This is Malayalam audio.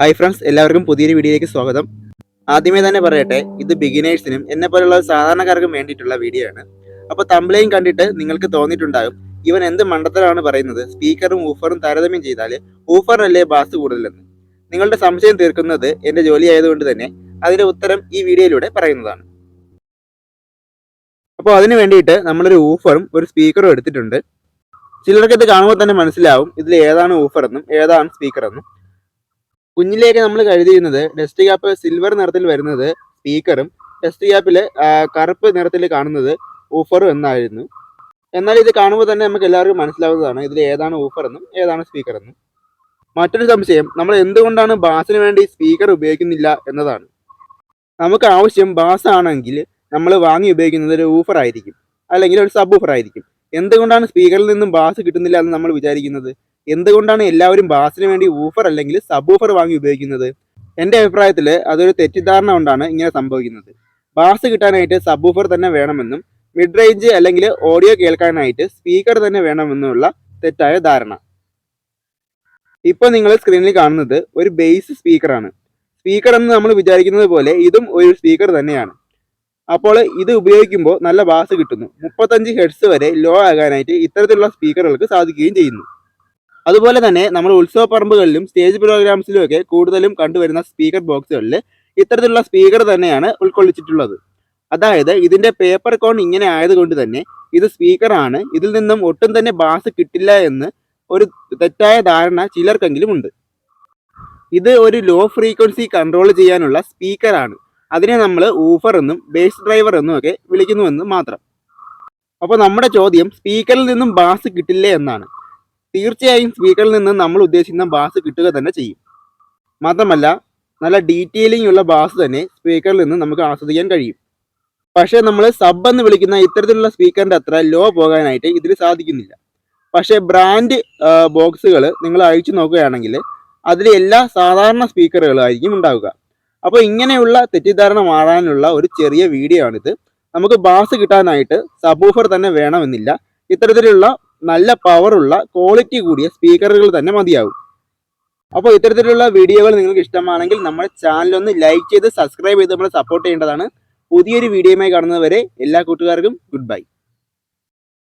ഹായ് ഫ്രണ്ട്സ് എല്ലാവർക്കും പുതിയൊരു വീഡിയോയിലേക്ക് സ്വാഗതം. ആദ്യമേ തന്നെ പറയട്ടെ ഇത് ബിഗിനേഴ്സിനും എന്നെ പോലുള്ള സാധാരണക്കാർക്കും വേണ്ടിയിട്ടുള്ള വീഡിയോ ആണ്. അപ്പോൾ തമ്പിളയും കണ്ടിട്ട് നിങ്ങൾക്ക് തോന്നിയിട്ടുണ്ടാകും ഇവൻ എന്ത് മണ്ടത്തരമാണ് പറയുന്നത്? സ്പീക്കറും ഊഫറും താരതമ്യം ചെയ്താൽ ഊഫറിനല്ലേ ബാസ് കൂടുതലെന്ന്. നിങ്ങളുടെ സംശയം തീർക്കുന്നത് എന്റെ ജോലി ആയതുകൊണ്ട് തന്നെ അതിന്റെ ഉത്തരം ഈ വീഡിയോയിലൂടെ പറയുന്നതാണ്. അപ്പോൾ അതിന് വേണ്ടിയിട്ട് നമ്മളൊരു ഊഫറും ഒരു സ്പീക്കറും എടുത്തിട്ടുണ്ട്. ചിലർക്ക് ഇത് കാണുമ്പോൾ തന്നെ മനസ്സിലാവും ഇതിൽ ഏതാണ് ഊഫർ എന്നും ഏതാണ് സ്പീക്കർ എന്നും. കുഞ്ഞിലേക്ക് നമ്മൾ കരുതിയിരുന്നത് ഡസ്റ്റ് ക്യാപ്പ് സിൽവർ നിറത്തിൽ വരുന്നത് സ്പീക്കറും ഡസ്റ്റ് ക്യാപ്പിൽ കറുപ്പ് നിറത്തിൽ കാണുന്നത് ഊഫറും എന്നായിരുന്നു. എന്നാൽ ഇത് കാണുമ്പോൾ തന്നെ നമുക്ക് എല്ലാവർക്കും മനസ്സിലാവുന്നതാണ് ഇതിൽ ഏതാണ് ഊഫർ എന്നും ഏതാണ് സ്പീക്കർ എന്നും. മറ്റൊരു സംശയം നമ്മൾ എന്തുകൊണ്ടാണ് ബാസിന് വേണ്ടി സ്പീക്കർ ഉപയോഗിക്കുന്നില്ല എന്നതാണ്. നമുക്ക് ആവശ്യം ബാസ് ആണെങ്കിൽ നമ്മൾ വാങ്ങി ഉപയോഗിക്കുന്നത് ഒരു ഊഫർ ആയിരിക്കും അല്ലെങ്കിൽ ഒരു സബ് ഊഫർ ആയിരിക്കും. എന്തുകൊണ്ടാണ് സ്പീക്കറിൽ നിന്നും ബാസ് കിട്ടുന്നില്ല എന്ന് നമ്മൾ വിചാരിക്കുന്നത്? എന്തുകൊണ്ടാണ് എല്ലാവരും ബാസിന് വേണ്ടി ഊഫർ അല്ലെങ്കിൽ സബ് ഊഫർ വാങ്ങി ഉപയോഗിക്കുന്നത്? എന്റെ അഭിപ്രായത്തിൽ അതൊരു തെറ്റിദ്ധാരണ കൊണ്ടാണ് ഇങ്ങനെ സംഭവിക്കുന്നത്. ബാസ് കിട്ടാനായിട്ട് സബ് ഊഫർ തന്നെ വേണമെന്നും മിഡ് റേഞ്ച് അല്ലെങ്കിൽ ഓഡിയോ കേൾക്കാനായിട്ട് സ്പീക്കർ തന്നെ വേണമെന്നുള്ള തെറ്റായ ധാരണ. ഇപ്പോൾ നിങ്ങൾ സ്ക്രീനിൽ കാണുന്നത് ഒരു ബേസ് സ്പീക്കറാണ് സ്പീക്കർ എന്ന് നമ്മൾ വിചാരിക്കുന്നത് പോലെ ഇതും ഒരു സ്പീക്കർ തന്നെയാണ്. അപ്പോൾ ഇത് ഉപയോഗിക്കുമ്പോൾ നല്ല ബാസ് കിട്ടുന്നു. മുപ്പത്തഞ്ച് ഹെഡ്സ് വരെ ലോ ആകാനായിട്ട് ഇത്തരത്തിലുള്ള സ്പീക്കറുകൾക്ക് സാധിക്കുകയും ചെയ്യുന്നു. അതുപോലെ തന്നെ നമ്മൾ ഉത്സവ പറമ്പുകളിലും സ്റ്റേജ് പ്രോഗ്രാംസിലും ഒക്കെ കൂടുതലും കണ്ടുവരുന്ന സ്പീക്കർ ബോക്സുകളിൽ ഇത്തരത്തിലുള്ള സ്പീക്കർ തന്നെയാണ് ഉൾക്കൊള്ളിച്ചിട്ടുള്ളത്. അതായത് ഇതിന്റെ പേപ്പർ കോൺ ഇങ്ങനെ ആയതുകൊണ്ട് തന്നെ ഇത് സ്പീക്കറാണ് ഇതിൽ നിന്നും ഒട്ടും തന്നെ ബാസ് കിട്ടില്ല എന്ന് ഒരു തെറ്റായ ധാരണ ചിലർക്കെങ്കിലും ഉണ്ട്. ഇത് ഒരു ലോ ഫ്രീക്വൻസി കൺട്രോൾ ചെയ്യാനുള്ള സ്പീക്കറാണ് അതിനെ നമ്മൾ ഊഫർ എന്നും ബേസ് ഡ്രൈവർ എന്നും ഒക്കെ വിളിക്കുന്നുവെന്ന് മാത്രം. അപ്പോൾ നമ്മുടെ ചോദ്യം സ്പീക്കറിൽ നിന്നും ബാസ് കിട്ടില്ലേ എന്നാണ്. തീർച്ചയായും സ്പീക്കറിൽ നിന്ന് നമ്മൾ ഉദ്ദേശിക്കുന്ന ബാസ് കിട്ടുക തന്നെ ചെയ്യും. മാത്രമല്ല നല്ല ഡീറ്റെയിലിംഗ് ഉള്ള ബാസ് തന്നെ സ്പീക്കറിൽ നിന്ന് നമുക്ക് ആസ്വദിക്കാൻ കഴിയും. പക്ഷേ നമ്മൾ സബ് എന്ന് വിളിക്കുന്ന ഇത്തരത്തിലുള്ള സ്പീക്കറിന്റെ അത്ര ലോ പോകാനായിട്ട് ഇതിൽ സാധിക്കുന്നില്ല. പക്ഷേ ബ്രാൻഡ് ബോക്സുകൾ നിങ്ങൾ അഴിച്ചു നോക്കുകയാണെങ്കിൽ അതിൽ എല്ലാ സാധാരണ സ്പീക്കറുകളായിരിക്കും ഉണ്ടാവുക. അപ്പോൾ ഇങ്ങനെയുള്ള തെറ്റിദ്ധാരണ മാറാനുള്ള ഒരു ചെറിയ വീഡിയോ ആണിത്. നമുക്ക് ബാസ് കിട്ടാനായിട്ട് സബൂഫർ തന്നെ വേണമെന്നില്ല. ഇത്തരത്തിലുള്ള നല്ല പവറുള്ള ക്വാളിറ്റി കൂടിയ സ്പീക്കറുകൾ തന്നെ മതിയാവും. അപ്പോൾ ഇത്തരത്തിലുള്ള വീഡിയോകൾ നിങ്ങൾക്ക് ഇഷ്ടമാണെങ്കിൽ നമ്മുടെ ചാനൽ ഒന്ന് ലൈക്ക് ചെയ്ത് സബ്സ്ക്രൈബ് ചെയ്ത് നമ്മളെ സപ്പോർട്ട് ചെയ്യേണ്ടതാണ്. പുതിയൊരു വീഡിയോയുമായി കാണുന്നതുവരെ എല്ലാ കൂട്ടുകാർക്കും ഗുഡ് ബൈ